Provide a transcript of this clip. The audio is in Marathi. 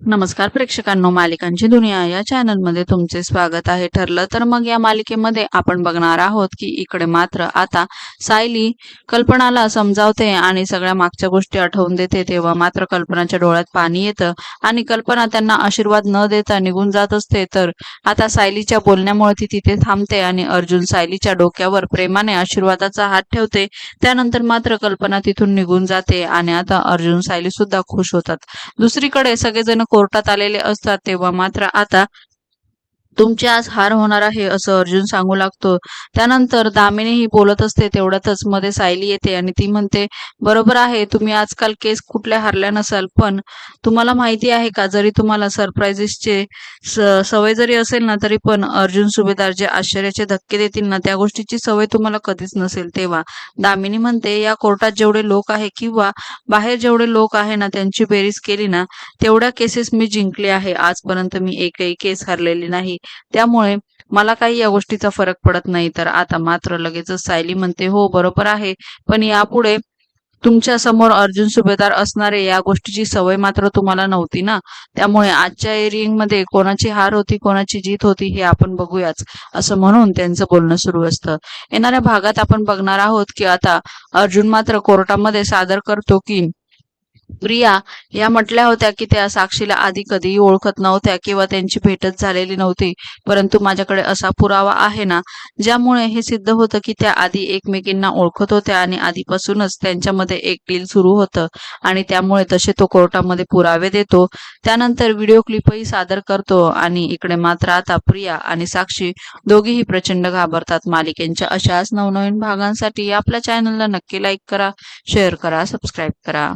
नमस्कार प्रेक्षकांनो मालिकांची दुनिया या चॅनलमध्ये तुमचे स्वागत आहे. ठरलं तर मग या मालिकेमध्ये आपण बघणार आहोत की इकडे मात्र आता सायली कल्पनाला समजावते आणि सगळ्या मागच्या गोष्टी आठवून देते. तेव्हा मात्र कल्पनाच्या डोळ्यात पाणी येतं आणि कल्पना त्यांना आशीर्वाद न देता निघून जात असते. तर आता सायलीच्या बोलण्यामुळे ती तिथे थांबते आणि अर्जुन सायलीच्या डोक्यावर प्रेमाने आशीर्वादाचा हात ठेवते. त्यानंतर मात्र कल्पना तिथून निघून जाते आणि आता अर्जुन सायली सुद्धा खुश होतात. दुसरीकडे सगळेजण कोर्टात आलेले असतात तेव्हा मात्र आता तुमची आज हार होणार आहे असं अर्जुन सांगू लागतो. त्यानंतर दामिनीही बोलत असते तेवढ्यातच मध्ये सायली येते आणि ती म्हणते बरोबर आहे तुम्ही आजकाल केस कुठल्या हारल्या नसाल पण तुम्हाला माहिती आहे का जरी तुम्हाला सरप्राईजेसचे सवय जरी असेल ना तरी पण अर्जुन सुभेदार जे आश्चर्याचे धक्के देतील ना त्या गोष्टीची सवय तुम्हाला कधीच नसेल तेव्हा. दामिनी म्हणते या कोर्टात जेवढे लोक आहे किंवा बाहेर जेवढे लोक आहे ना त्यांची बेरीज केली ना तेवढ्या केसेस मी जिंकले आहे. आजपर्यंत मी एकही केस हरलेली नाही. त्यामुळे मला काही या गोष्टीचा फरक पडत नाही. तर आता मात्र लगेचच सायली म्हणते हो बरोबर आहे. पण यापुढे तुमच्यासमोर अर्जुन सुभेदार असणारे या गोष्टीची सवय मात्र तुम्हाला नव्हती ना? त्यामुळे आजच्या एरिंगमध्ये कोणाची हार होती कोणाची जीत होती हे आपण बघूयाच. असं म्हणून त्यांचं बोलणं सुरू असतं. येणाऱ्या भागात आपण बघणार आहोत की आता अर्जुन मात्र कोर्टामध्ये सादर करतो की प्रिया या म्हटल्या होत्या की त्या साक्षीला आधी कधीही ओळखत नव्हत्या किंवा त्यांची भेटच झालेली नव्हती. परंतु माझ्याकडे असा पुरावा आहे ना ज्यामुळे हे सिद्ध होतं की त्या आधी एकमेकींना ओळखत होत्या आणि आधीपासूनच त्यांच्यामध्ये एक डील सुरू होतं आणि त्यामुळे तसे तो कोर्टामध्ये पुरावे देतो. त्यानंतर व्हिडिओ क्लिपही सादर करतो आणि इकडे मात्र आता प्रिया आणि साक्षी दोघीही प्रचंड घाबरतात. मालिकेंच्या अशाच नवनवीन भागांसाठी आपल्या चॅनलला नक्की लाईक करा शेअर करा सबस्क्राईब करा.